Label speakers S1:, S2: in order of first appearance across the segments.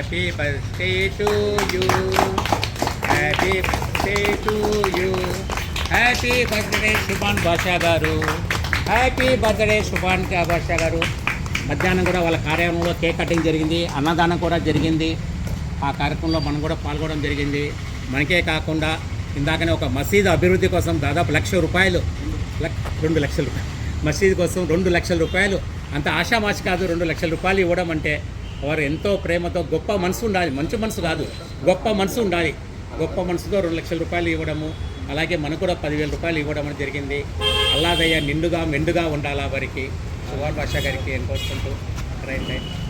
S1: Happy birthday to you happy birthday to you happy birthday Subhan Basha garu happy birthday Subhan Basha గారు మధ్యాహ్నం కూడా వాళ్ళ కార్యాలయంలో కేక్ కటింగ్ జరిగింది అన్నదానం కూడా జరిగింది. ఆ కార్యక్రమంలో మనం కూడా పాల్గొనడం జరిగింది. మనకే కాకుండా ఇందాకనే ఒక మసీదు అభివృద్ధి కోసం దాదాపు లక్ష రూపాయలు రెండు లక్షల రూపాయలు మసీదు కోసం రెండు లక్షల రూపాయలు అంత ఆషామాషి కాదు రెండు లక్షల రూపాయలు ఇవ్వడం అంటే వారు ఎంతో ప్రేమతో గొప్ప మనసు ఉండాలి. మంచి మనసు కాదు. గొప్ప మనసు ఉండాలి. గొప్ప మనసుతో రెండు లక్షల రూపాయలు ఇవ్వడము అలాగే మనకు కూడా పదివేల రూపాయలు ఇవ్వడం జరిగింది. అల్లాదయ్య నిండుగా మెండుగా ఉండాలా వారికి? సువార్ బాషా గారికి అని రైట్ రైట్.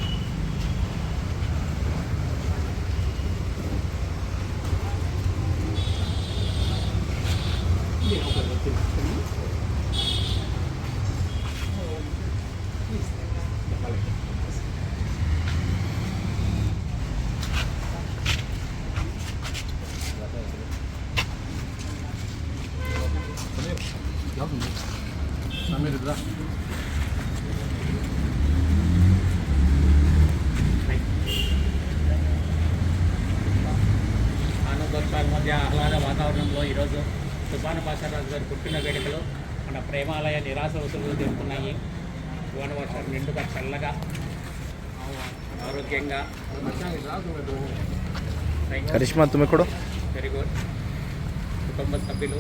S1: మీరు రా ఆనందోత్సవాల మధ్య ఆహ్లాద వాతావరణంలో ఈరోజు తుఫాను పాషారాజు గారి పుట్టిన వేడుకలు మన ప్రేమాలయ నిరాశ వసూలు జరుగుతున్నాయి తుఫాను వర్షం నిండుగా చల్లగా ఆరోగ్యంగా.
S2: కరిష్మా తుమ్మె
S1: వెరీ గుడ్ కుటుంబ సభ్యులు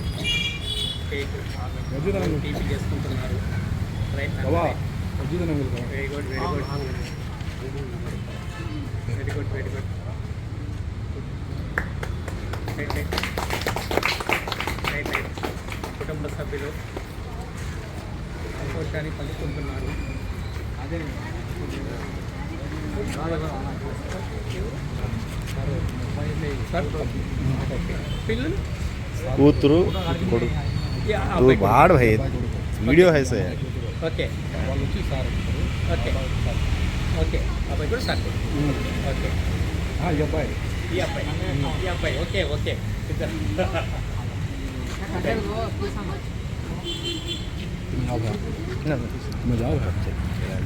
S1: చేసుకుంటున్నారు. Right very good very good very good very good right right right right కుటుంబ సభ్యులు సంతోషాన్ని పంచుకుంటున్నారు. అదే. పిల్లలు
S2: కూతురు కొడుకు.
S1: యా,
S2: तू
S1: అబ్బాయి
S2: बाढ़ भाई वीडियो है से
S1: ఓకే ఓకే ఓకే అబ్బాయి కూడా సార్ ఓకే ఈ అబ్బాయి ఈ అబ్బాయి ఓకే ఓకే ఇద్దరు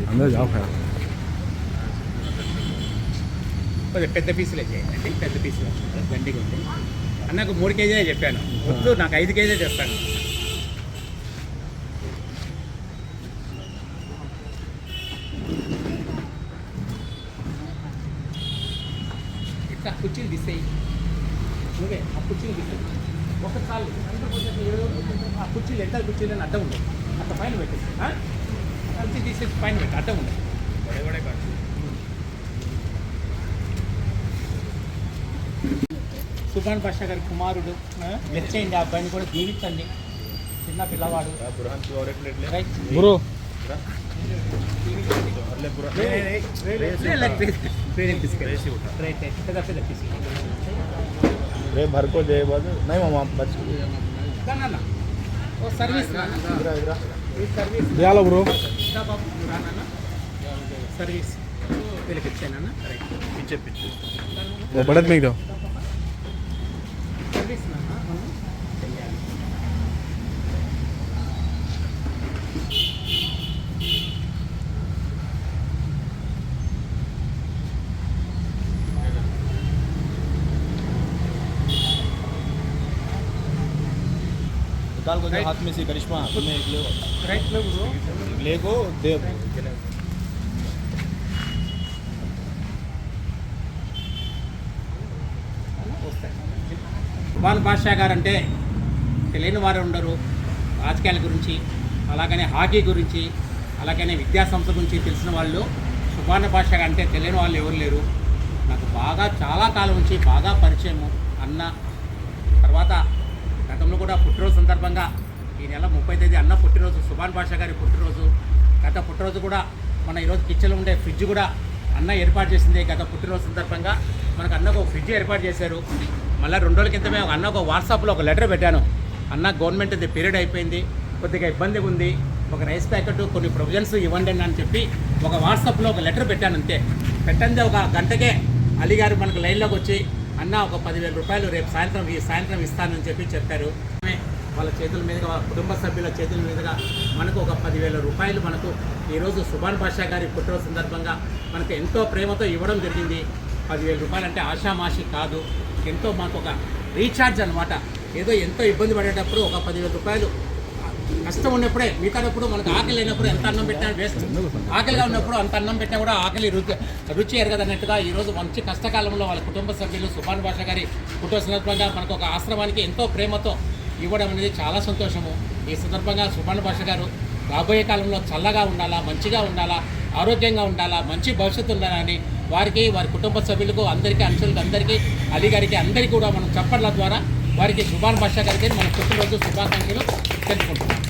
S2: अंदर जाओ भाई
S1: కొంచెం పెద్ద పీసులే చేయండి పెద్ద పీసులు దండిగా ఉంది అన్నకు మూడు కేజీలే చెప్పాను వద్దు నాకు ఐదు కేజీలే చేస్తాను ఇట్లా కుర్చీలు తీసేయి. నువ్వే ఆ కుర్చీలు తీసేయి. ఒకసారి ఆ కుర్చీలు ఎంత కుర్చీలు అని అడ్డం ఉండదు. అట్లా పైన పెట్టేసి కుర్చీ తీసేసి పైన పెట్టి అడ్డం ఉండదు. సుభాన్ పాషా గారి కుమారుడు మెచ్చేయండి ఆ అబ్బాయిని కూడా జీవించండి చిన్న పిల్లవాడు. రైట్. ಅಲ್ಲೇ ಪುರ
S2: रे भर को जाए बाद नहीं। मामा बच
S1: ना ना ना वो सर्विस ना
S2: इधर इधर
S1: ये सर्विस क्या लो ब्रो सर्विस पहले पीछे ना ना
S2: पीछे पीछे वो बढ़त में दो
S1: सर्विस ना
S2: निकाल को
S1: Right.
S2: हाथ में से करिश्मा तुम्हें एक ले
S1: రైట్ లో బ్రో
S2: ले को दे
S1: సుభాన్ బాషా గారు అంటే తెలియని వారు ఉండరు రాజకీయాల గురించి అలాగనే హాకీ గురించి అలాగనే విద్యా సంస్థ గురించి తెలిసిన వాళ్ళు సుభాన్ బాషా గారు అంటే తెలియని వాళ్ళు ఎవరు లేరు నాకు బాగా చాలా కాలం నుంచి బాగా పరిచయము అన్న తర్వాత గతంలో కూడా పుట్టినరోజు సందర్భంగా ఈ నెల ముప్పై తేదీ అన్న పుట్టినరోజు సుభాన్ భాషా గారి పుట్టినరోజు గత పుట్టినరోజు కూడా మన ఈరోజు కిచెన్లో ఉండే ఫ్రిడ్జ్ కూడా అన్న ఏర్పాటు చేసింది గత పుట్టినరోజు సందర్భంగా. మనకు అన్నకు ఒక ఫ్రిడ్జ్ ఏర్పాటు చేశారు. మళ్ళీ రెండు రోజుల క్రితమే అన్న ఒక వాట్సాప్లో ఒక లెటర్ పెట్టాను. అన్న గవర్నమెంట్ అది పీరియడ్ అయిపోయింది కొద్దిగా ఇబ్బందిగా ఉంది ఒక రైస్ ప్యాకెట్ కొన్ని ప్రొవిజన్స్ ఇవ్వండి అని చెప్పి ఒక వాట్సాప్లో ఒక లెటర్ పెట్టాను అంతే. పెట్టండి ఒక గంటకే అలీ గారు మనకు లైన్లోకి వచ్చి. అన్న ఒక పదివేల రూపాయలు రేపు సాయంత్రం ఈ సాయంత్రం ఇస్తానని చెప్పి చెప్పారు. వాళ్ళ చేతుల మీదుగా వాళ్ళ కుటుంబ సభ్యుల చేతుల మీదుగా మనకు ఒక పదివేల రూపాయలు మనకు ఈరోజు సుభాన్ బాషా గారి పుట్టినరోజు సందర్భంగా మనకు ఎంతో ప్రేమతో ఇవ్వడం జరిగింది. పదివేల రూపాయలు అంటే ఆషామాషి కాదు. ఎంతో మాకు ఒక రీఛార్జ్ అనమాట ఏదో ఎంతో ఇబ్బంది పడేటప్పుడు ఒక పదివేల రూపాయలు కష్టం ఉన్నప్పుడే మిగతాటప్పుడు మనకు ఆకలి లేనప్పుడు ఎంత అన్నం పెట్టినా వేస్ట్. ఆకలిగా ఉన్నప్పుడు అంత అన్నం పెట్టినా కూడా ఆకలి రుచి రుచి ఎరగదన్నట్టుగా ఈరోజు మంచి కష్టకాలంలో వాళ్ళ కుటుంబ సభ్యులు సుభాన్ భాష గారి కుటుంబ సందర్భంగా మనకు ఒక ఆశ్రమానికి ఎంతో ప్రేమతో ఇవ్వడం అనేది చాలా సంతోషము. ఈ సందర్భంగా సుభాన్ భాష గారు రాబోయే కాలంలో చల్లగా ఉండాలా మంచిగా ఉండాలా ఆరోగ్యంగా ఉండాలా మంచి భవిష్యత్తు ఉండాలని వారికి వారి కుటుంబ సభ్యులకు అందరికీ అంశులకు అందరికీ అలీగారికి అందరికీ కూడా మనం చప్పట్ల ద్వారా వారికి సుభాన్ భాష గారికి మన పుట్టినరోజు శుభాకాంక్షలు తెలుపుకుంటున్నాం.